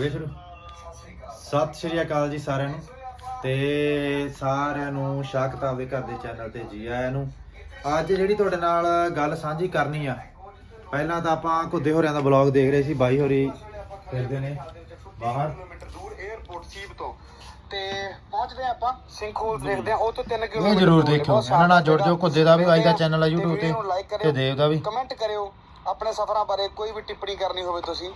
ਹੋਏ ਸ਼ੁਰੂ? ਸਤਿ ਸ਼੍ਰੀ ਅਕਾਲ ਜੀ ਸਾਰਿਆਂ ਨੂੰ ਤੇ ਸਾਰਿਆਂ ਨੂੰ ਸ਼ਾਹ ਕਿਤਾਬ ਦੇ ਘਰ ਦੇ ਚੈਨਲ ਤੇ ਜੀ ਆਇਆਂ ਨੂੰ। ਅੱਜ ਜਿਹੜੀ ਤੁਹਾਡੇ ਨਾਲ ਗੱਲ ਸਾਂਝੀ ਕਰਨੀ ਆ ਪਹਿਲਾਂ ਤਾਂ ਆਪਾਂ ਘੁੱਦੇ ਹੋਰਿਆਂ ਦਾ ਬਲੌਗ ਦੇਖ ਰਹੇ ਸੀ ਬਾਈ ਹੋਰੀ ਫਿਰਦੇ ਨੇ ਬਾਹਰ। ਕਿਲੋਮੀਟਰ ਦੂਰ 에어ਪੋਰਟ ਸੀਬ ਤੋਂ ਤੇ ਪਹੁੰਚਦੇ ਆਪਾਂ ਸਿੰਖੋਲ ਦੇਖਦੇ ਹਾਂ ਉਹ ਤੋਂ 3 ਇਹ ਕਿਲੋਮੀਟਰ ਜਰੂਰ ਦੂਰ ਹੈ। ਦੇਖਿਓ ਇਹਨਾਂ ਨਾਲ ਜੁੜ ਜਾਓ ਘੁੱਦੇ ਦਾ ਵੀ ਅੱਜ ਦਾ ਚੈਨਲ ਆ YouTube ਤੇ ਤੇ ਦੇਵ ਦਾ ਵੀ। ਕਮੈਂਟ ਕਰਿਓ। ਆਪਣੇ ਸਫ਼ਰਾਂ ਬਾਰੇ ਕੋਈ ਵੀ ਟਿੱਪਣੀ ਕਰਨੀ ਹੋਵੇ ਤੁਸੀਂ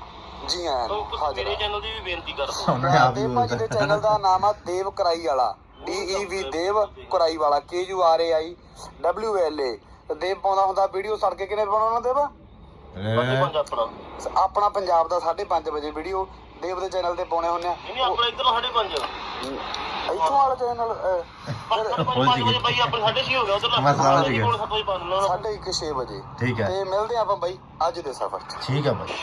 ਜੀ ਆਇਆਂ ਨੂੰ ਲੋਕ ਹਾਜ਼ਰ ਮੇਰੇ ਹਾਂ। ਚੈਨਲ ਦੀ ਵੀ ਬੇਨਤੀ ਕਰਦਾ ਸਾਹਮਣੇ ਆਪ ਹੀ ਦੇਵ ਭਾਜੀ ਦੇ ਚੈਨਲ ਦਾ ਨਾਮ ਆ ਦੇਵ ਕਰਾਈ ਵਾਲਾ। ਡੀ ਈ ਵੀ ਦੇਵ ਕਰਾਈ ਵਾਲਾ। K U R A I W L A ਤੇ ਦੇਵ ਪਾਉਂਦਾ ਹੁੰਦਾ ਵੀਡੀਓ ਸੜਕੇ ਕਿਨੇ ਪਾਉਣਾ ਦੇਵ? ਆਪਣਾ ਆਪਣਾ ਪੰਜਾਬ ਦਾ 5:30 ਵਜੇ ਵੀਡੀਓ ਦੇਵ ਦੇ ਚੈਨਲ ਤੇ ਪਾਉਣੇ ਹੁੰਦੇ ਆ। ਨਹੀਂ ਆਪਣਾ ਇੱਧਰ ਸਾਡੇ ਪੰਜ। ਇੱਥੋਂ ਵਾਲਾ ਚੈਨਲ ਪਹੁੰਚ ਪੰਜ ਗਏ। ਵਜੇ ਬਾਈ ਆਪਣੇ ਸਾਡੇ ਛੇ ਹੋ ਗਿਆ ਉਧਰ ਬਸ ਨਾਲ ਹੀ ਕੋਲ ਸੱਤ ਵਜੇ ਪਾ ਦਿੰਦਾ ਸਾਢੇ ਇੱਕ ਛੇ ਵਜੇ। ਠੀਕ ਹੈ। ਤੇ ਮਿਲਦੇ ਆਪਾਂ ਬਾਈ ਅੱਜ ਦੇ ਸਫ਼ਰ 'ਚ ਠੀਕ ਆ ਬਾਈ।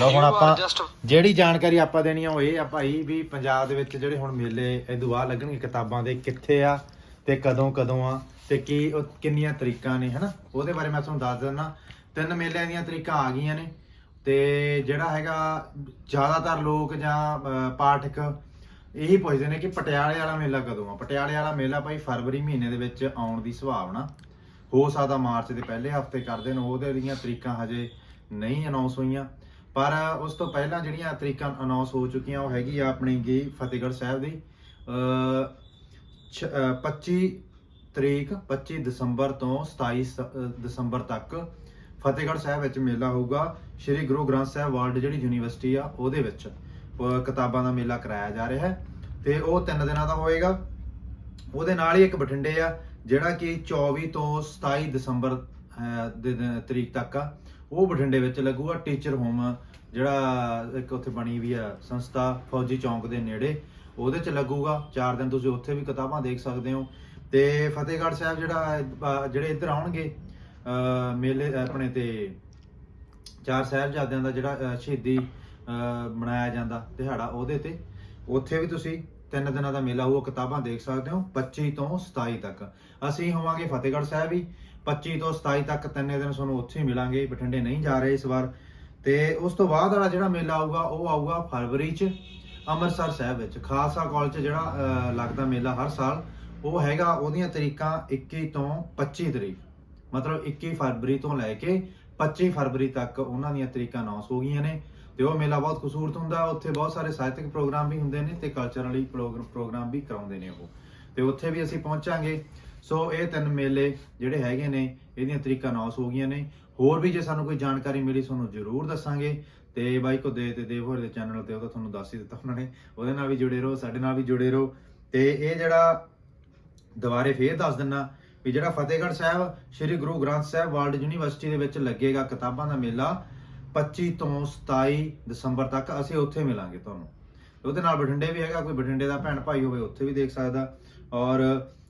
ਲਓ ਹੁਣ ਆਪਾਂ ਜਿਹੜੀ ਜਾਣਕਾਰੀ ਆਪਾਂ ਦੇਣੀ ਆ ਉਹ ਇਹ ਆ ਭਾਈ ਵੀ ਪੰਜਾਬ ਦੇ ਵਿੱਚ ਜਿਹੜੇ ਹੁਣ ਮੇਲੇ ਇਦੋਂ ਬਾਅਦ ਲੱਗਣਗੇ ਕਿਤਾਬਾਂ ਦੇ ਕਿੱਥੇ ਆ ਤੇ ਕਦੋਂ ਕਦੋਂ ਆ ਤੇ ਕੀ ਉਹ ਕਿੰਨੀਆਂ ਤਰੀਕਾਂ ਨੇ ਹਨਾ? ਉਹਦੇ ਬਾਰੇ ਮੈਂ ਤੁਹਾਨੂੰ ਦੱਸ ਦਿੰਦਾ। ਤਿੰਨ ਮੇਲਿਆਂ ਦੀਆਂ ਤਰੀਕਾਂ ਆ ਗਈਆਂ ਨੇ ਤੇ ਜਿਹੜਾ ਹੈਗਾ ਜ਼ਿਆਦਾਤਰ ਲੋਕ ਜਾਂ ਪਾਠਕ ਇਹੀ ਪੁੱਛਦੇ ਨੇ ਕਿ ਪਟਿਆਲੇ ਵਾਲਾ ਮੇਲਾ ਕਦੋਂ ਆ? ਪਟਿਆਲੇ ਵਾਲਾ ਮੇਲਾ ਭਾਈ ਫਰਵਰੀ ਮਹੀਨੇ ਦੇ ਵਿੱਚ ਆਉਣ ਦੀ ਸੰਭਾਵਨਾ। ਹੋ ਸਕਦਾ ਮਾਰਚ ਦੇ ਪਹਿਲੇ ਹਫ਼ਤੇ ਕਰਦੇ ਨੇ ਉਹਦੇ ਦੀਆਂ ਤਰੀਕਾਂ ਹਜੇ ਨਹੀਂ ਅਨਾਉਂਸ ਹੋਈਆਂ। ਪਰ ਉਸ ਤੋਂ ਪਹਿਲਾਂ ਜਿਹੜੀਆਂ ਤਰੀਕਾਂ ਅਨਾਉਂਸ ਹੋ ਚੁੱਕੀਆਂ, ਉਹ ਹੈਗੀ ਆ ਆਪਣੀ ਗੀ ਫਤਿਹਗੜ੍ਹ ਸਾਹਿਬ ਦੀ। ਅ 25 ਤਰੀਕ 25 ਦਸੰਬਰ ਤੋਂ 27 ਸ- ਦਸੰਬਰ ਤੱਕ ਫਤਿਹਗੜ੍ਹ ਸਾਹਿਬ ਵਿੱਚ ਮੇਲਾ ਹੋਊਗਾ। ਸ੍ਰੀ ਗੁਰੂ ਗ੍ਰੰਥ ਸਾਹਿਬ ਵਰਲਡ ਜਿਹੜੀ ਯੂਨੀਵਰਸਿਟੀ ਆ, ਉਹਦੇ ਵਿੱਚ। ਕਿਤਾਬਾਂ ਦਾ ਮੇਲਾ ਕਰਾਇਆ ਜਾ ਰਿਹਾ ਹੈ ਤੇ ਉਹ ਤਿੰਨ ਦਿਨਾਂ ਦਾ ਹੋਏਗਾ। ਉਹਦੇ ਨਾਲ ਹੀ ਇੱਕ ਬਠਿੰਡੇ ਆ ਜਿਹੜਾ ਕਿ 24 ਤੋਂ 27 ਦਸੰਬਰ ਦੇ ਤਰੀਕ ਤੱਕ ਆ। ਉਹ ਬਠਿੰਡੇ ਵਿੱਚ ਲੱਗੂਗਾ ਟੀਚਰ ਹੋਮ ਜਿਹੜਾ ਇੱਕ ਉੱਥੇ ਬਣੀ ਵੀ ਆ ਸੰਸਥਾ ਫੌਜੀ ਚੌਂਕ ਦੇ ਨੇੜੇ। ਉਹਦੇ ਚ ਲੱਗੂਗਾ 4 ਦਿਨ ਤੁਸੀਂ ਉੱਥੇ ਵੀ ਕਿਤਾਬਾਂ ਦੇਖ ਸਕਦੇ ਹੋ। ਤੇ ਫਤਿਹਗੜ੍ਹ ਸਾਹਿਬ ਜਿਹੜਾ ਜਿਹੜੇ ਇੱਧਰ ਆਉਣਗੇ ਅਹ, ਮੇਲੇ ਆਪਣੇ ਤੇ ਚਾਰ ਸਾਹਿਬਜ਼ਾਦਿਆਂ ਦਾ ਜਿਹੜਾ ਸ਼ਹੀਦੀ ਮਨਾਇਆ ਜਾਂਦਾ ਦਿਹਾੜਾ ਉਹਦੇ ਤੇ। ਉੱਥੇ ਵੀ ਤੁਸੀਂ ਤਿੰਨ ਦਿਨਾਂ ਦਾ ਮੇਲਾ ਹੋਊ ਕਿਤਾਬਾਂ ਦੇਖ ਸਕਦੇ ਹੋ 25 ਤੋਂ 27 ਤੱਕ। ਅਸੀਂ ਹੋਵਾਂਗੇ ਫਤਿਹਗੜ੍ਹ ਸਾਹਿਬ ਵੀ 25 ਤੋਂ 27 ਤੱਕ ਤਿੰਨੇ ਦਿਨ ਤੁਹਾਨੂੰ ਉੱਥੇ ਹੀ ਮਿਲਾਂਗੇ ਬਠਿੰਡੇ ਨਹੀਂ ਜਾ ਰਹੇ ਇਸ ਵਾਰ। ਤੇ ਉਸ ਤੋਂ ਬਾਅਦ ਵਾਲਾ ਜਿਹੜਾ ਮੇਲਾ ਆਊਗਾ ਉਹ ਆਊਗਾ ਫਰਵਰੀ 'ਚ ਅੰਮ੍ਰਿਤਸਰ ਸਾਹਿਬ ਵਿੱਚ। ਖਾਲਸਾ ਕਾਲਜ 'ਚ ਜਿਹੜਾ ਅਹ, ਲੱਗਦਾ ਮੇਲਾ ਹਰ ਸਾਲ ਉਹ ਹੈਗਾ ਉਹਦੀਆਂ ਤਰੀਕਾਂ 21 ਤੋਂ 25 ਤਰੀਕ। ਮਤਲਬ 21 ਫਰਵਰੀ ਤੋਂ ਲੈ ਕੇ 25 ਫਰਵਰੀ ਤੱਕ ਉਹਨਾਂ ਦੀਆਂ ਤਰੀਕਾਂ ਅਨਾਉਂਸ ਹੋ ਗਈਆਂ ਨੇ। ਤੇ ਉਹ ਮੇਲਾ ਬਹੁਤ ਖੂਬਸੂਰਤ ਹੁੰਦਾ ਉੱਥੇ ਬਹੁਤ ਸਾਰੇ ਸਾਹਿਤਕ ਪ੍ਰੋਗਰਾਮ ਵੀ ਹੁੰਦੇ ਨੇ ਤੇ ਕਲਚਰਲੀ ਪ੍ਰੋਗਰਾਮ ਵੀ ਕਰਾਉਂਦੇ ਨੇ ਉਹ। ਤੇ ਉੱਥੇ ਵੀ ਅਸੀਂ ਪਹੁੰਚਾਂਗੇ। ਸੋ ਇਹ ਤਿੰਨ ਮੇਲੇ ਜਿਹੜੇ ਹੈਗੇ ਨੇ, ਇਹਦੀਆਂ ਤਰੀਕਾਂ ਨੌਸ ਹੋ ਗਈਆਂ ਨੇ। ਹੋਰ ਵੀ ਜੇ ਸਾਨੂੰ ਕੋਈ ਜਾਣਕਾਰੀ ਮਿਲੀ, ਤੁਹਾਨੂੰ ਜ਼ਰੂਰ ਦੱਸਾਂਗੇ। ਤੇ ਬਾਈ ਕੋ ਦੇ ਤੇ ਦੇਵ ਹੋਰੇ ਦੇ ਚੈਨਲ ਤੇ ਉਹ ਤਾਂ ਤੁਹਾਨੂੰ ਦੱਸ ਹੀ ਦਿੱਤਾ ਉਹਨਾਂ ਨੇ। ਉਹਦੇ ਨਾਲ ਵੀ ਜੁੜੇ ਰਹੋ, ਸਾਡੇ ਨਾਲ ਵੀ ਜੁੜੇ ਰਹੋ। ਤੇ ਇਹ ਜਿਹੜਾ ਦੁਬਾਰੇ ਫੇਰ ਦੱਸ ਦਿੰਨਾ ਵੀ ਜਿਹੜਾ ਫਤਿਹਗੜ੍ਹ ਸਾਹਿਬ, ਸ੍ਰੀ ਗੁਰੂ ਗ੍ਰੰਥ ਸਾਹਿਬ ਵਰਲਡ ਯੂਨੀਵਰਸਿਟੀ ਦੇ ਵਿੱਚ ਲੱਗੇਗਾ ਕਿਤਾਬਾਂ ਦਾ ਮੇਲਾ 25 ਤੋਂ 27 ਦਸੰਬਰ ਤੱਕ ਅਸੀਂ ਉੱਥੇ ਮਿਲਾਂਗੇ ਤੁਹਾਨੂੰ। ਉਹਦੇ ਨਾਲ ਬਠਿੰਡੇ ਵੀ ਹੈਗਾ, ਕੋਈ ਬਠਿੰਡੇ ਦਾ ਭੈਣ ਭਾਈ ਹੋਵੇ ਉੱਥੇ ਵੀ ਦੇਖ ਸਕਦਾ। ਔਰ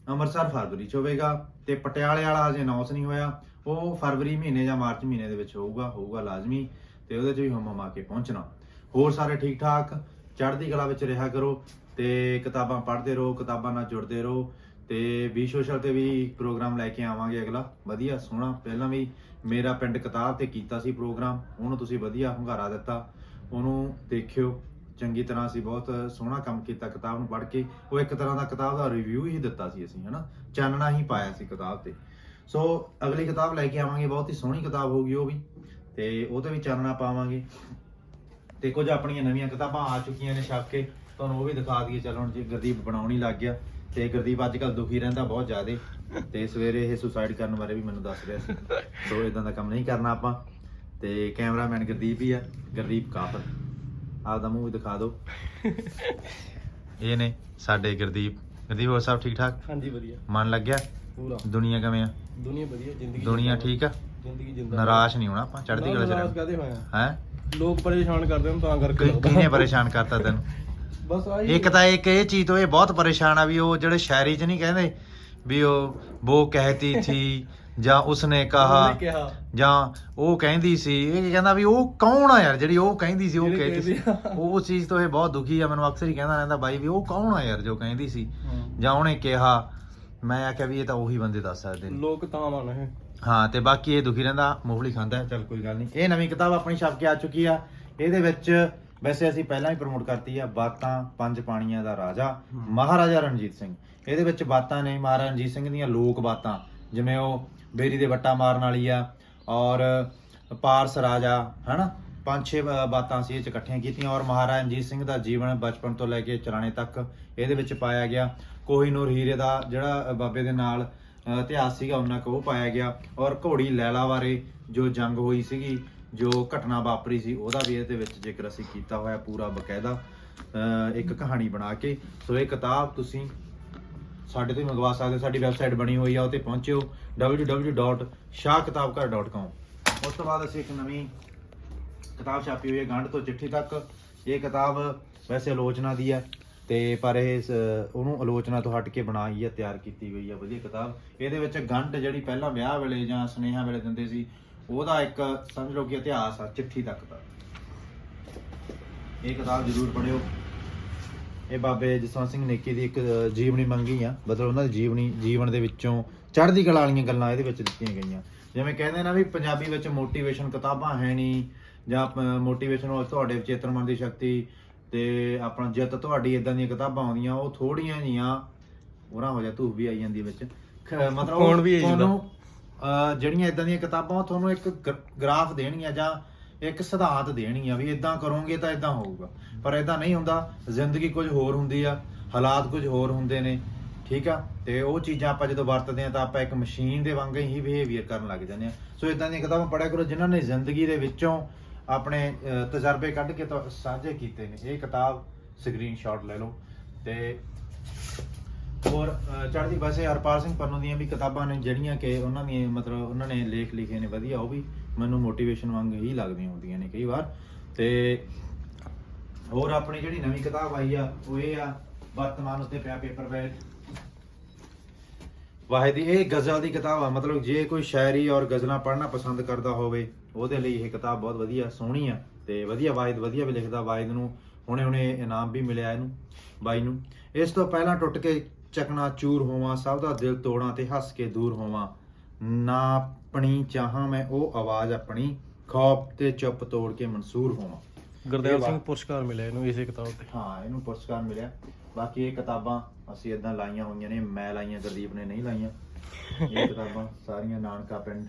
ਅੰਮ੍ਰਿਤਸਰ ਫਰਵਰੀ ਚ ਹੋਵੇਗਾ ਤੇ ਪਟਿਆਲੇ ਵਾਲਾ ਅਜੇ ਅਨਾਉਂਸ ਨਹੀਂ ਹੋਇਆ। ਉਹ ਫਰਵਰੀ ਮਹੀਨੇ ਜਾਂ ਮਾਰਚ ਮਹੀਨੇ ਦੇ ਵਿੱਚ ਹੋਊਗਾ ਹੋਊਗਾ ਲਾਜ਼ਮੀ ਤੇ ਉਹਦੇ ਚ ਵੀ ਹਮ ਆ ਕੇ ਪਹੁੰਚਣਾ। ਹੋਰ ਸਾਰੇ ਠੀਕ ਠਾਕ ਚੜ੍ਹਦੀ ਕਲਾ ਵਿੱਚ ਰਿਹਾ ਕਰੋ ਤੇ ਕਿਤਾਬਾਂ ਪੜ੍ਹਦੇ ਰਹੋ, ਕਿਤਾਬਾਂ ਨਾਲ ਜੁੜਦੇ ਰਹੋ। ਤੇ ਵੀ ਸੋਸ਼ਲ ਤੇ ਵੀ ਪ੍ਰੋਗਰਾਮ ਲੈ ਕੇ ਆਵਾਂਗੇ ਅਗਲਾ। ਵਧੀਆ, ਸੋਹਣਾ। ਪਹਿਲਾਂ ਵੀ ਮੇਰਾ ਪਿੰਡ ਕਿਤਾਬ ਤੇ ਕੀਤਾ ਸੀ ਪ੍ਰੋਗਰਾਮ ਉਹਨੂੰ ਤੁਸੀਂ ਵਧੀਆ ਹੁੰਗਾਰਾ ਦਿੱਤਾ। ਉਹਨੂੰ ਦੇਖਿਓ। ਚੰਗੀ ਤਰ੍ਹਾਂ ਅਸੀਂ ਬਹੁਤ ਸੋਹਣਾ ਕੰਮ ਕੀਤਾ ਕਿਤਾਬ ਨੂੰ ਪੜ੍ਹ ਕੇ। ਉਹ ਇੱਕ ਤਰ੍ਹਾਂ ਦਾ ਕਿਤਾਬ ਦਾ ਰਿਵਿਊ ਹੀ ਦਿੱਤਾ ਸੀ ਅਸੀਂ, ਹਨਾ? ਚਾਨਣਾ ਹੀ ਪਾਇਆ ਸੀ ਕਿਤਾਬ ਤੇ। ਸੋ ਅਗਲੀ ਕਿਤਾਬ ਲੈ ਕੇ ਆਵਾਂਗੇ। ਬਹੁਤ ਹੀ ਸੋਹਣੀ ਕਿਤਾਬ ਹੋਊਗੀ ਉਹ ਵੀ। ਤੇ ਉਹਦੇ ਵੀ ਚਾਨਣਾ ਪਾਵਾਂਗੇ। ਤੇ ਕੁਝ ਆਪਣੀਆਂ ਨਵੀਆਂ ਕਿਤਾਬਾਂ ਆ ਚੁੱਕੀਆਂ ਨੇ ਛਪ ਕੇ। ਤੁਹਾਨੂੰ ਉਹ ਵੀ ਦਿਖਾ ਦਈਏ। ਚਲੋ ਹੁਣ ਜੇ ਗੁਰਦੀਪ ਬਣਾਉਣ ਹੀ ਲੱਗ ਗਿਆ। ਤੇ ਗੁਰਦੀਪ ਅੱਜ ਕੱਲ ਦੁਖੀ ਰਹਿੰਦਾ ਬਹੁਤ ਜ਼ਿਆਦਾ। ਤੇ ਸਵੇਰੇ ਇਹ ਸੁਸਾਈਡ ਕਰਨ ਬਾਰੇ ਵੀ ਮੈਨੂੰ ਦੱਸ ਰਿਹਾ ਸੀ। ਸੋ ਇਦਾਂ ਦਾ ਕੰਮ ਨਹੀਂ ਕਰਨਾ ਆਪਾਂ। ਤੇ ਕੈਮਰਾਮੈਨ ਗੁਰਦੀਪ ਹੀ ਆ। ਗੁਰਦੀਪ ਕਾਫਰ ਆਪਦਾ ਮੂੰਹ ਵੀ ਦਿਖਾ ਦਿਓ। ਇਹ ਨੇ ਸਾਡੇ ਗੁਰਦੀਪ। ਗੁਰਦੀਪ ਹੋਰ ਸਭ ਠੀਕ ਠਾਕ? ਹਾਂਜੀ ਵਧੀਆ। ਮਨ ਲੱਗਿਆ? ਪੂਰਾ। ਦੁਨੀਆ ਕਿਵੇਂ ਆ? ਦੁਨੀਆ ਵਧੀਆ ਜ਼ਿੰਦਗੀ ਦੁਨੀਆ ਠੀਕ ਆ? ਜ਼ਿੰਦਗੀ ਜਿੰਦਾ ਨਿਰਾਸ਼ ਨਹੀਂ ਹੋਣਾ ਆਪਾਂ? ਚੜ੍ਹਦੀ ਕਲਾ ਚ ਰਹਿਣਾ। ਕਾਦੇ ਹੋਇਆ ਹੈ? ਲੋਕ ਪਰੇਸ਼ਾਨ ਕਰਦੇ ਹਨ ਤਾਂ ਕਰਕੇ। ਕਿਹਨੇ ਪਰੇਸ਼ਾਨ ਕਰਤਾ ਤੈਨੂੰ? ਬਸ ਆਹੀ ਇੱਕ ਤਾਂ ਇੱਕ ਇਹ ਚੀਜ਼ ਤੋਂ ਇਹ ਬਹੁਤ ਪਰੇਸ਼ਾਨ ਆ ਵੀ ਉਹ ਜਿਹੜੇ ਸ਼ਾਇਰੀ 'ਚ ਨਹੀਂ ਕਹਿੰਦੇ ਵੀ ਉਹ ਉਹ ਕਹਿਤੀ ਥੀ ਜਾਂ ਉਸਨੇ ਕਹਾ ਉਹਨੇ ਕਿਹਾ। ਜਾਂ ਉਹ ਕਹਿੰਦੀ ਸੀ ਇਹ ਕਹਿੰਦਾ ਵੀ ਉਹ ਕੌਣ ਆ ਯਾਰ ਜਿਹੜੀ ਉਹ ਕਹਿੰਦੀ ਸੀ ਉਹ ਜਿਹੜੀ ਕਹਿੰਦੀ ਸੀ। ਕਹਿੰਦੀ ਆ। ਉਹ ਚੀਜ਼ ਤੋਂ ਇਹ ਬਹੁਤ ਦੁਖੀ ਆ ਮੈਨੂੰ ਅਕਸਰ ਹੀ ਕਹਿੰਦਾ ਰਹਿੰਦਾ ਬਾਈ ਵੀ ਉਹ ਕੌਣ ਆ ਯਾਰ ਜੋ ਕਹਿੰਦੀ ਸੀ। ਹਾਂ। ਜਾਂ ਉਹਨੇ ਕਿਹਾ ਮੈਂ ਆਖਿਆ ਵੀ ਇਹ ਤਾਂ ਉਹੀ ਬੰਦੇ ਦੱਸ ਸਕਦੇ ਨੇ। ਲੋਕ ਤਾਂ ਮਨ ਹੈ ਹਾਂ ਤੇ ਬਾਕੀ ਇਹ ਦੁਖੀ ਰਹਿੰਦਾ ਮੂੰਗਫਲੀ ਖਾਂਦਾ ਹੈ, ਚੱਲ ਕੋਈ ਗੱਲ ਨਹੀਂ। ਇਹ ਨਵੀਂ ਕਿਤਾਬ ਆਪਣੀ ਛਪ ਕੇ ਆ ਚੁੱਕੀ ਆ। ਇਹਦੇ ਵਿੱਚ ਵੈਸੇ ਅਸੀਂ ਪਹਿਲਾਂ ਹੀ ਪ੍ਰਮੋਟ ਕਰਤੀ ਆ ਬਾਤਾਂ ਪੰਜ ਪਾਣੀਆਂ ਦਾ ਰਾਜਾ ਮਹਾਰਾਜਾ ਰਣਜੀਤ ਸਿੰਘ। ਇਹਦੇ ਵਿੱਚ ਬਾਤਾਂ ਨੇ ਮਹਾਰਾਜਾ ਰਣਜੀਤ ਸਿੰਘ ਦੀਆਂ ਲੋਕ ਬਾਤਾਂ ਜਿਵੇਂ ਉਹ ਬੇਰੀ ਦੇ ਵੱਟਾ ਮਾਰਨ ਵਾਲੀ ਆ ਔਰ ਪਾਰਸ ਰਾਜਾ ਹਨਾ? ਪੰਜ ਛੇ ਬਾਤਾਂ ਸੀ ਇਹ ਚ ਇਕੱਠੀਆਂ ਕੀਤੀਆਂ ਔਰ ਮਹਾਰਾਜਾ ਰਣਜੀਤ ਸਿੰਘ ਦਾ ਜੀਵਨ ਬਚਪਨ ਤੋਂ ਲੈ ਕੇ ਚਲਾਣੇ ਤੱਕ ਇਹਦੇ ਵਿੱਚ ਪਾਇਆ ਗਿਆ। ਕੋਹੀਨੂਰ ਹੀਰੇ ਦਾ ਜਿਹੜਾ ਬਾਬੇ ਦੇ ਨਾਲ ਇਤਿਹਾਸ ਸੀਗਾ ਉਹਨਾਂ ਕੋ ਪਾਇਆ ਗਿਆ। ਔਰ ਘੋੜੀ ਲੈਲਾ ਬਾਰੇ ਜੋ ਜੰਗ ਹੋਈ ਸੀਗੀ ਜੋ ਘਟਨਾ ਵਾਪਰੀ ਸੀ, ਉਹਦਾ ਵੀ ਇਹਦੇ ਵਿੱਚ ਜ਼ਿਕਰ ਅਸੀਂ ਕੀਤਾ ਹੋਇਆ ਪੂਰਾ ਬਕਾਇਦਾ ਇੱਕ ਕਹਾਣੀ ਬਣਾ ਕੇ, ਸੋ ਇਹ ਕਿਤਾਬ ਤੁਸੀਂ ਸਾਡੇ ਤੋਂ ਹੀ ਮੰਗਵਾ ਸਕਦੇ ਸਾਡੀ ਵੈਬਸਾਈਟ ਬਣੀ ਹੋਈ ਆ ਉਹ 'ਤੇ ਪਹੁੰਚਿਓ www.shahkitabghar.com ਉਸ ਤੋਂ ਬਾਅਦ ਅਸੀਂ ਇੱਕ ਨਵੀਂ ਕਿਤਾਬ ਛਾਪੀ ਹੋਈ ਹੈ, ਗੰਢ ਤੋਂ ਚਿੱਠੀ ਤੱਕ। ਇਹ ਕਿਤਾਬ ਵੈਸੇ ਆਲੋਚਨਾ ਦੀ ਹੈ, ਤੇ ਪਰ ਇਹ ਸ- ਉਹਨੂੰ ਆਲੋਚਨਾ ਤੋਂ ਹਟ ਕੇ ਬਣਾਈ ਹੈ, ਤਿਆਰ ਕੀਤੀ ਗਈ ਹੈ, ਵਧੀਆ ਕਿਤਾਬ। ਇਹਦੇ ਵਿੱਚ ਗੰਢ ਜਿਹੜੀ ਪਹਿਲਾਂ ਵਿਆਹ ਵੇਲੇ ਜਾਂ ਸੁਨੇਹਾ ਵੇਲੇ ਦਿੰਦੇ ਸੀ ਉਹਦਾ ਇੱਕ ਸਮਝ ਲਓ ਕਿ ਇਤਿਹਾਸ ਆ ਚਿੱਠੀ ਤੱਕ ਦਾ। ਇਹ ਕਿਤਾਬ ਜ਼ਰੂਰ ਪੜ੍ਹਿਓ। ਇਹ ਬਾਬੇ ਜਸਵੰਤ ਸਿੰਘ ਨੇਕੀ ਦੀ ਇੱਕ ਜੀਵਨੀ ਮੰਗੀ ਆ। ਮਤਲਬ ਉਹਨਾਂ ਦੀ ਜੀਵਨੀ ਜੀਵਨ ਦੇ ਵਿੱਚੋਂ ਚੜ੍ਹਦੀ ਕਲਾ ਵਾਲੀਆਂ ਗੱਲਾਂ ਇਹਦੇ ਵਿੱਚ ਦਿੱਤੀਆਂ ਗਈਆਂ। ਜਿਵੇਂ ਕਹਿੰਦੇ ਨਾ ਵੀ ਪੰਜਾਬੀ ਵਿੱਚ ਮੋਟੀਵੇਸ਼ਨ ਕਿਤਾਬਾਂ ਹੈ ਨਹੀਂ ਜਾਂ ਮੋਟੀਵੇਸ਼ਨ ਉਹ ਤੁਹਾਡੇ ਚੇਤਨ ਮਨ ਦੀ ਸ਼ਕਤੀ ਤੇ ਆਪਣਾ ਜਿੱਤ ਤੁਹਾਡੀ ਇਦਾਂ ਦੀਆਂ ਕਿਤਾਬਾਂ ਆਉਂਦੀਆਂ ਉਹ ਥੋੜੀਆਂ ਜੀਆਂ ਉਹਨਾਂ ਹੋ ਜਾ ਧੂਪ ਵੀ ਆਈ ਜਾਂਦੀ ਵਿੱਚ। ਮਤਲਬ ਹੁਣ ਵੀ। ਤੁਹਾਨੂੰ ਜਿਹੜੀਆਂ ਇਦਾਂ ਦੀਆਂ ਕਿਤਾਬਾਂ ਉਹ ਤੁਹਾਨੂੰ ਇੱਕ ਗ- ਗ੍ਰਾਫ ਦੇਣਗੀਆਂ ਜਾਂ ਇੱਕ ਸਿਧਾਂਤ ਦੇਣਗੀਆਂ ਵੀ ਇਦਾਂ ਕਰੋਗੇ ਤਾਂ ਇਦਾਂ ਹੋਊਗਾ। ਪਰ ਇਦਾਂ ਨਹੀਂ ਹੁੰਦਾ। ਜ਼ਿੰਦਗੀ ਕੁਝ ਹੋਰ ਹੁੰਦੀ ਆ, ਹਾਲਾਤ ਕੁਝ ਹੋਰ ਹੁੰਦੇ ਨੇ, ਠੀਕ ਆ? ਤੇ ਉਹ ਚੀਜ਼ਾਂ ਆਪਾਂ ਜਦੋਂ ਵਰਤਦੇ ਆ ਤਾਂ ਆਪਾਂ ਇੱਕ ਮਸ਼ੀਨ ਦੇ ਵਾਂਗ ਹੀ ਬਿਹੇਵੀਅਰ ਕਰਨ ਲੱਗ ਜਾਂਦੇ ਆ ਸੋ ਇਦਾਂ ਦੀਆਂ ਕਿਤਾਬਾਂ ਪੜ੍ਹਿਆ ਕਰੋ, ਜਿਨ੍ਹਾਂ ਨੇ ਜ਼ਿੰਦਗੀ ਦੇ ਵਿੱਚੋਂ ਆਪਣੇ ਤਜਰਬੇ ਕੱਢ ਕੇ ਤਾਂ ਸਾਂਝੇ ਕੀਤੇ ਨੇ। ਇਹ ਕਿਤਾਬ ਸਕਰੀਨਸ਼ਾਟ ਲੈ ਲਓ ਤੇ ਹੋਰ ਚੜ੍ਹਦੀ ਵੈਸੇ ਹਰਪਾਲ ਸਿੰਘ ਪੰਨੂ ਦੀਆਂ ਵੀ ਕਿਤਾਬਾਂ ਨੇ ਜਿਹੜੀਆਂ ਕਿ ਉਹਨਾਂ ਦੀਆਂ ਮਤਲਬ ਉਹਨਾਂ ਨੇ ਲੇਖ ਲਿਖੇ ਨੇ, ਵਧੀਆ, ਉਹ ਵੀ ਮੈਨੂੰ ਮੋਟੀਵੇਸ਼ਨ ਵਾਂਗ ਹੀ ਲੱਗਦੀਆਂ ਹੁੰਦੀਆਂ ਨੇ ਕਈ ਵਾਰ। ਤੇ ਹੋਰ ਆਪਣੀ ਜਿਹੜੀ ਨਵੀਂ ਕਿਤਾਬ ਆਈ ਆ, ਉਹ ਇਹ ਆ, ਵਰਤਮਾਨ ਉੱਤੇ ਪਿਆ ਪੇਪਰ ਬੈਗ। ਵਾਹਿਦ ਇਹ ਗਜ਼ਲ ਦੀ ਕਿਤਾਬ ਆ, ਮਤਲਬ ਜੇ ਕੋਈ ਸ਼ਾਇਰੀ ਔਰ ਗਜ਼ਲਾਂ ਪੜ੍ਹਨਾ ਪਸੰਦ ਕਰਦਾ ਹੋਵੇ, ਉਹਦੇ ਲਈ ਇਹ ਕਿਤਾਬ ਬਹੁਤ ਵਧੀਆ ਸੋਹਣੀ ਆ, ਤੇ ਵਧੀਆ ਵਾਹਿਦ, ਵਧੀਆ ਵੀ ਲਿਖਦਾ ਵਾਹਿਦ ਨੂੰ ਹੁਣੇ ਹੁਣੇ ਇਨਾਮ ਵੀ ਮਿਲਿਆ ਇਹਨੂੰ, ਬਾਈ ਨੂੰ। ਇਸ ਤੋਂ ਪਹਿਲਾਂ ਟੁੱਟ ਕੇ ਚਕਨਾ ਚੂਰ ਹੋਵਾਂ ਸਭ ਦਾ ਦਿਲ ਤੋੜਾਂ ਤੇ ਹੱਸ ਕੇ ਦੂਰ ਹੋਵਾਂ। ਨਾ ਆਪਣੀ ਚਾਹਾਂ ਮੈਂ ਉਹ ਆਵਾਜ਼ ਆਪਣੀ ਖੌਫ ਤੇ ਚੁੱਪ ਤੋੜ ਕੇ ਮਨਸੂਰ ਹੋਵਾਂ। ਗੁਰਦੇਵ ਸਿੰਘ ਪੁਰਸਕਾਰ ਮਿਲਿਆ ਇਹਨੂੰ ਇਸੇ ਕਿਤਾਬ ਤੇ। ਹਾਂ ਇਹਨੂੰ ਪੁਰਸਕਾਰ ਮਿਲਿਆ। ਬਾਕੀ ਇਹ ਕਿਤਾਬਾਂ ਅਸੀਂ ਇਦਾਂ ਲਾਈਆਂ ਹੋਈਆਂ ਨੇ ਮੈਂ ਲਾਈਆਂ ਗੁਰਦੀਪ ਨੇ ਨਹੀਂ ਲਾਈਆਂ। ਇਹ ਕਿਤਾਬਾਂ ਸਾਰੀਆਂ ਨਾਨਕਾ ਪਿੰਡ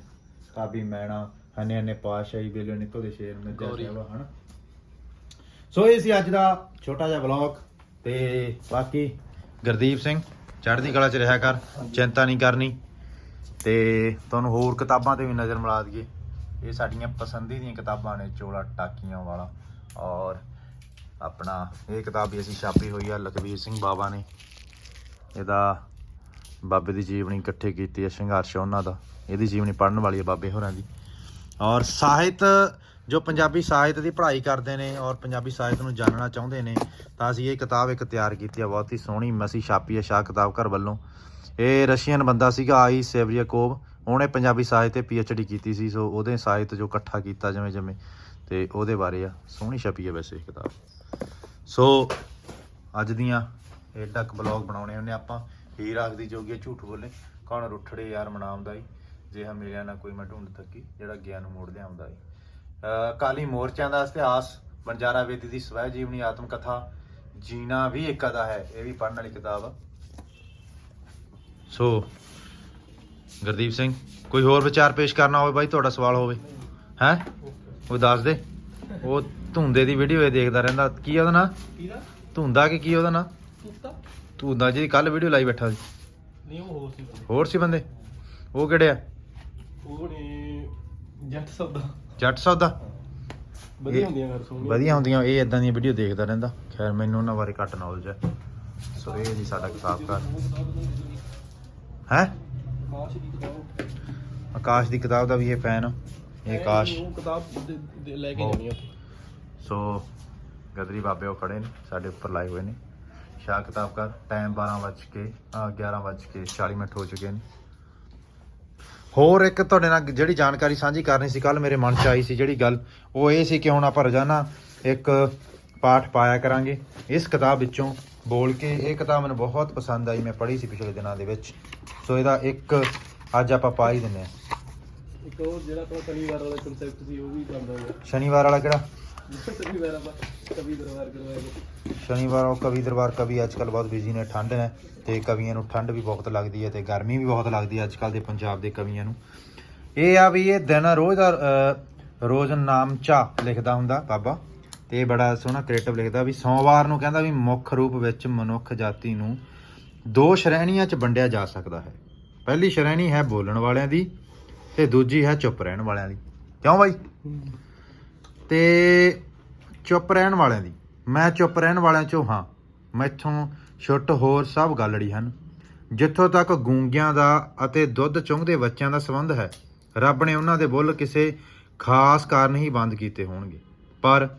ਕਾਬੀ ਮੈਣਾ ਹਨੇ ਹਨੇ ਪਾਸ਼ਾਹੀ ਵੇਲੇ ਨਿਕਲਦੇ ਸ਼ੇਰ ਨੇ ਗੌਰੀ। ਹਨਾ? ਸੋ ਇਹ ਸੀ ਅੱਜ ਦਾ ਛੋਟਾ ਜਿਹਾ ਵਲੌਗ ਤੇ ਬਾਕੀ ਗੁਰਦੀਪ ਸਿੰਘ ਚੜ੍ਹਦੀ ਕਲਾ ਚ ਰਿਹਾ ਕਰ, ਚਿੰਤਾ ਨਹੀਂ ਕਰਨੀ। ਤੇ ਤੁਹਾਨੂੰ ਹੋਰ ਕਿਤਾਬਾਂ ਤੇ ਵੀ ਨਜ਼ਰ ਮਿਲਾ ਦਈਏ। ਇਹ ਸਾਡੀਆਂ ਪਸੰਦੀ ਦੀਆਂ ਕਿਤਾਬਾਂ ਨੇ ਚੋਲਾ ਟਾਕੀਆਂ ਵਾਲਾ। ਔਰ ਆਪਣਾ ਇਹ ਕਿਤਾਬ ਵੀ ਅਸੀਂ ਛਾਪੀ ਹੋਈ ਆ, ਲਖਵੀਰ ਸਿੰਘ ਬਾਬਾ ਨੇ। ਇਹਦਾ ਬਾਬੇ ਦੀ ਜੀਵਨੀ ਇਕੱਠੇ ਕੀਤੀ ਹੈ ਸੰਘਰਸ਼ ਉਹਨਾਂ ਦਾ। ਇਹਦੀ ਜੀਵਨੀ ਪੜ੍ਹਨ ਵਾਲੀ ਹੈ ਬਾਬੇ ਹੋਰਾਂ ਦੀ। ਔਰ ਸਾਹਿਤ ਜੋ ਪੰਜਾਬੀ ਸਾਹਿਤ ਦੀ ਪੜ੍ਹਾਈ ਕਰਦੇ ਨੇ ਔਰ ਪੰਜਾਬੀ ਸਾਹਿਤ ਨੂੰ ਜਾਣਨਾ ਚਾਹੁੰਦੇ ਨੇ, ਤਾਂ ਅਸੀਂ ਇਹ ਕਿਤਾਬ ਇੱਕ ਤਿਆਰ ਕੀਤੀ ਆ, ਬਹੁਤ ਹੀ ਸੋਹਣੀ ਮਸੀ ਛਾਪੀ ਹੈ ਸ਼ਾਹ ਕਿਤਾਬ ਘਰ ਵੱਲੋਂ। ਇਹ ਰਸ਼ੀਅਨ ਬੰਦਾ ਸੀਗਾ, ਆਈ ਸੇਵਰੀਆਕੋਵ, ਉਹਨੇ ਪੰਜਾਬੀ ਸਾਹਿਤ ਤੇ ਡੀ ਕੀਤੀ ਸੀ, ਸੋ ਉਹਦੇ ਸਾਹਿਤ ਜੋ ਇਕੱਠਾ ਕੀਤਾ ਜਿਵੇਂ ਜਿਵੇਂ ਤੇ ਉਹਦੇ ਬਾਰੇ ਆ, ਸੋਹਣੀ ਛਪੀ ਹੈ ਵੈਸੇ ਇਹ ਕਿਤਾਬ। ਸੋ ਅੱਜ ਦੀਆਂ ਇਹ ਤੱਕ ਬਲੌਗ ਬਣਾਉਣੇ ਉਹਨੇ ਆਪਾਂ, ਹੀਰ ਆਖਦੀ ਜੋਗੀ ਝੂਠ ਬੋਲੇ, ਕੌਣ ਰੁੱਠੜੇ ਯਾਰ ਮਨਾਉਂਦਾ ਈ, ਜੇ ਹਮ ਮਿਲਿਆ ਨਾ ਕੋਈ ਮੈਂ ਢੂੰਡ ਥੱਕੀ ਜਿਹੜਾ ਗਿਆ ਨੂੰ ਮੋੜ ਲਿਆਉਂਦਾ ਈ। ਕਾਲੀ ਮੋਰਚਿਆਂ ਦਾ ਇਤਿਹਾਸ ਬੰਜਾਰਾ ਵੇਦੀ ਦੀ ਸਵੈ ਜੀਵਨੀ ਆਤਮ ਕਥਾ ਜੀਣਾ ਵੀ ਇੱਕ ਅਦਾ ਹੈ ਇਹ ਵੀ ਪੜ੍ਹਨ ਵਾਲੀ ਕਿਤਾਬ ਆ। ਸੋ ਗੁਰਦੀਪ ਸਿੰਘ ਕੋਈ ਹੋਰ ਵਿਚਾਰ ਪੇਸ਼ ਕਰਨਾ ਹੋਵੇ ਬਾਈ ਤੁਹਾਡਾ ਸਵਾਲ ਹੋਵੇ। ਹੈ? ਉਹ ਦੱਸ ਦੇ। ਉਹ ਧੁੰਦੇ ਦੀ ਵੀਡੀਓ ਇਹ ਦੇਖਦਾ ਰਹਿੰਦਾ। ਕੀ ਆ ਉਹਦਾ ਨਾਂ? ਕੀਦਾ ਧੁੰਦਾ ਕਿ ਕੀ ਉਹਦਾ ਨਾਂ? ਕੁੱਤਾ ਧੁੰਦਾ ਜੀ ਕੱਲ ਵੀਡੀਓ ਲਾਈ ਬੈਠਾ ਸੀ। ਨਹੀਂ ਉਹ ਹੋਰ ਸੀ। ਬੰਦੇ। ਹੋਰ ਸੀ ਬੰਦੇ? ਉਹ ਕਿਹੜੇ ਆ? ਉਹ ਨੇ ਜੱਟ ਸੌਦਾ ਜੱਟ ਸੌਦਾ ਵਧੀਆ ਹੁੰਦੀਆਂ ਘਰ ਸੋਹਣੀਆਂ। ਵਧੀਆ ਹੁੰਦੀਆਂ ਇਹ ਇਦਾਂ ਦੀਆਂ ਵੀਡੀਓ ਦੇਖਦਾ ਰਹਿੰਦਾ। ਖੈਰ ਮੈਨੂੰ ਉਹਨਾਂ ਬਾਰੇ ਘੱਟ ਨੌਲੇਜ ਹੈ। ਸੋ ਇਹ ਜੀ ਸਾਡਾ ਕਿਤਾਬਕਾਰ ਹੈ? ਕਾਸ਼ ਦੀ ਕਿਤਾਬ ਆਕਾਸ਼ ਦੀ ਕਿਤਾਬ ਦਾ ਵੀ ਇਹ ਫੈਨ ਇਹ ਆਕਾਸ਼। ਕਿਤਾਬ ਲੈ ਕੇ। ਜਾਣੀ ਉੱਥੇ। ਸੋ ਗਦਰੀ ਬਾਬੇ ਉਹ ਖੜੇ ਨੇ ਸਾਡੇ ਉੱਪਰ ਲਾਏ ਹੋਏ ਨੇ। ਸ਼ਾਹ ਕਿਤਾਬਕਾਰ ਟਾਈਮ 12 ਵੱਜ ਕੇ ਅਹ 11 ਵੱਜ ਕੇ 40 ਮਿੰਟ ਹੋ ਚੁੱਕੇ ਨੇ। ਹੋਰ ਇੱਕ ਤੁਹਾਡੇ ਨਾਲ ਜਿਹੜੀ ਜਾਣਕਾਰੀ ਸਾਂਝੀ ਕਰਨੀ ਸੀ ਕੱਲ ਮੇਰੇ ਮਨ 'ਚ ਆਈ ਸੀ ਜਿਹੜੀ ਗੱਲ ਉਹ ਇਹ ਸੀ ਕਿ ਹੁਣ ਆਪਾਂ ਰੋਜ਼ਾਨਾ ਇੱਕ ਪਾਠ ਪਾਇਆ ਕਰਾਂਗੇ। ਇਸ ਕਿਤਾਬ ਵਿੱਚੋਂ ਬੋਲ ਕੇ ਇਹ ਕਿਤਾਬ ਮੈਨੂੰ ਬਹੁਤ ਪਸੰਦ ਆਈ ਮੈਂ ਪੜ੍ਹੀ ਸੀ ਪਿਛਲੇ ਦਿਨਾਂ ਦੇ ਵਿੱਚ। ਸੋ ਇਹਦਾ ਇੱਕ ਅੱਜ ਆਪਾਂ ਪਾ ਹੀ ਦਿੰਨੇ ਆ ਇੱਕ ਉਹ ਜਿਹੜਾ ਆਪਣਾ ਸ਼ਨੀਵਾਰ ਵਾਲਾ ਕਨਸੈਪਟ ਸੀ ਉਹ ਵੀ ਚੱਲਦਾ ਹੈ ਸ਼ਨੀਵਾਰ ਵਾਲਾ ਕਿਹੜਾ? ਸ਼ਨੀਵਾਰ ਆਪਾਂ ਕਵੀ ਦਰਬਾਰ ਕਰਵਾਇਆ ਸ਼ਨੀਵਾਰ ਉਹ ਕਵੀ ਦਰਬਾਰ ਕਵੀ ਅੱਜ ਕੱਲ ਬਹੁਤ ਬਿਜ਼ੀ ਨੇ ਠੰਡ ਨੇ ਤੇ ਕਵੀਆਂ ਨੂੰ ਠੰਡ ਵੀ ਬਹੁਤ ਲੱਗਦੀ ਹੈ ਤੇ ਗਰਮੀ ਵੀ ਬਹੁਤ ਲੱਗਦੀ ਹੈ ਅੱਜ ਕੱਲ ਦੇ ਪੰਜਾਬ ਦੇ ਕਵੀਆਂ ਨੂੰ। ਇਹ ਆ ਵੀ ਇਹ ਦਿਨ ਰੋਜ਼ ਦਾ ਅਹ, ਰੋਜ਼ ਨਾਮ ਚਾ ਲਿਖਦਾ ਹੁੰਦਾ ਬਾਬਾ। ਤੇ ਇਹ ਬੜਾ ਸੋਹਣਾ ਕ੍ਰੀਏਟਿਵ ਲਿਖਦਾ ਵੀ ਸੋਮਵਾਰ ਨੂੰ ਕਹਿੰਦਾ ਵੀ ਮੁੱਖ ਰੂਪ ਵਿੱਚ ਮਨੁੱਖ ਜਾਤੀ ਨੂੰ ਦੋ ਸ਼੍ਰੇਣੀਆਂ 'ਚ ਵੰਡਿਆ ਜਾ ਸਕਦਾ ਹੈ। ਪਹਿਲੀ ਸ਼੍ਰੇਣੀ ਹੈ ਬੋਲਣ ਵਾਲਿਆਂ ਦੀ ਤੇ ਦੂਜੀ ਹੈ ਚੁੱਪ ਰਹਿਣ ਵਾਲਿਆਂ ਦੀ। ਕਿਉਂ ਬਾਈ? ਤੇ ਚੁੱਪ ਰਹਿਣ ਵਾਲਿਆਂ ਦੀ। ਮੈਂ ਚੁੱਪ ਰਹਿਣ ਵਾਲਿਆਂ ਚੋਂ ਹਾਂ। ਮੈਥੋਂ ਛੁੱਟ ਹੋਰ ਸਭ ਗੱਲੜੀ ਹਨ। ਜਿੱਥੋਂ ਤੱਕ ਗੂੰਗਿਆਂ ਦਾ ਅਤੇ ਦੁੱਧ ਚੁੰਘਦੇ ਬੱਚਿਆਂ ਦਾ ਸੰਬੰਧ ਹੈ, ਰੱਬ ਨੇ ਉਹਨਾਂ ਦੇ ਬੁੱਲ ਕਿਸੇ ਖਾਸ ਕਾਰਨ ਹੀ ਬੰਦ ਕੀਤੇ ਹੋਣਗੇ। ਪਰ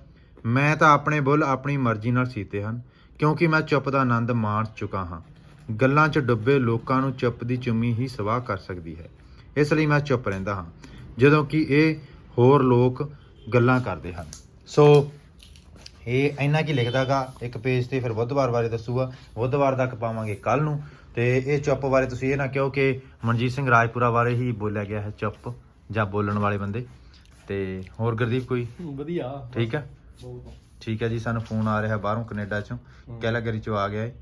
ਮੈਂ ਤਾਂ ਆਪਣੇ ਬੁੱਲ ਆਪਣੀ ਮਰਜ਼ੀ ਨਾਲ ਸੀਤੇ ਹਨ, ਕਿਉਂਕਿ ਮੈਂ ਚੁੱਪ ਦਾ ਆਨੰਦ ਮਾਣ ਚੁੱਕਾ ਹਾਂ। ਗੱਲਾਂ 'ਚ ਡੁੱਬੇ ਲੋਕਾਂ ਨੂੰ ਚੁੱਪ ਦੀ ਚੁੰਮੀ ਹੀ ਸਵਾਹ ਕਰ ਸਕਦੀ ਹੈ। ਇਸ ਲਈ ਮੈਂ ਚੁੱਪ ਰਹਿੰਦਾ ਹਾਂ। ਜਦੋਂ ਕਿ ਇਹ ਹੋਰ ਲੋਕ ਗੱਲਾਂ ਕਰਦੇ ਹਨ। ਸੋ ਇਹ ਇੰਨਾ ਕੀ ਲਿਖਦਾਗਾ? ਇੱਕ ਪੇਜ ਤੇ ਫਿਰ ਬੁੱਧਵਾਰ ਬਾਰੇ ਦੱਸੂਗਾ। ਬੁੱਧਵਾਰ ਤੱਕ ਪਾਵਾਂਗੇ ਕੱਲ ਨੂੰ। ਤੇ ਇਹ ਚੁੱਪ ਬਾਰੇ ਤੁਸੀਂ ਇਹ ਨਾ ਕਿਹੋ ਕਿ ਮਨਜੀਤ ਸਿੰਘ ਰਾਜਪੁਰਾ ਬਾਰੇ ਹੀ ਬੋਲਿਆ ਗਿਆ ਹੈ ਚੁੱਪ ਜਾਂ ਬੋਲਣ ਵਾਲੇ ਬੰਦੇ। ਤੇ ਹੋਰ ਗੁਰਦੀਪ ਕੋਈ? ਵਧੀਆ। ਠੀਕ ਹੈ? ਬਹੁਤ। ਠੀਕ ਹੈ ਜੀ ਸਾਨੂੰ ਫੋਨ ਆ ਰਿਹਾ ਬਾਹਰੋਂ ਕੈਨੇਡਾ ਚੋਂ। ਕੈਲਾਗਰੀ ਚੋਂ ਆ ਗਿਆ ਹੈ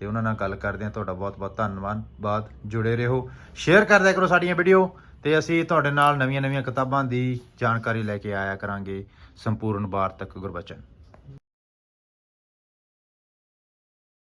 ਤੇ ਉਹਨਾਂ ਨਾਲ ਗੱਲ ਕਰਦੇ ਆ ਤੁਹਾਡਾ ਬਹੁਤ ਬਹੁਤ ਧੰਨਵਾਦ। ਬਾਦ ਜੁੜੇ ਰਹੋ। ਸ਼ੇਅਰ ਕਰਦਿਆ ਕਰੋ ਸਾਡੀਆਂ ਵੀਡੀਓ ਤੇ ਅਸੀਂ ਤੁਹਾਡੇ ਨਾਲ ਨਵੀਆਂ ਨਵੀਆਂ ਕਿਤਾਬਾਂ ਦੀ ਜਾਣਕਾਰੀ ਲੈ ਕੇ ਆਇਆ ਕਰਾਂਗੇ। ਸੰਪੂਰਨ ਵਾਰਤਕ ਗੁਰਬਚਨ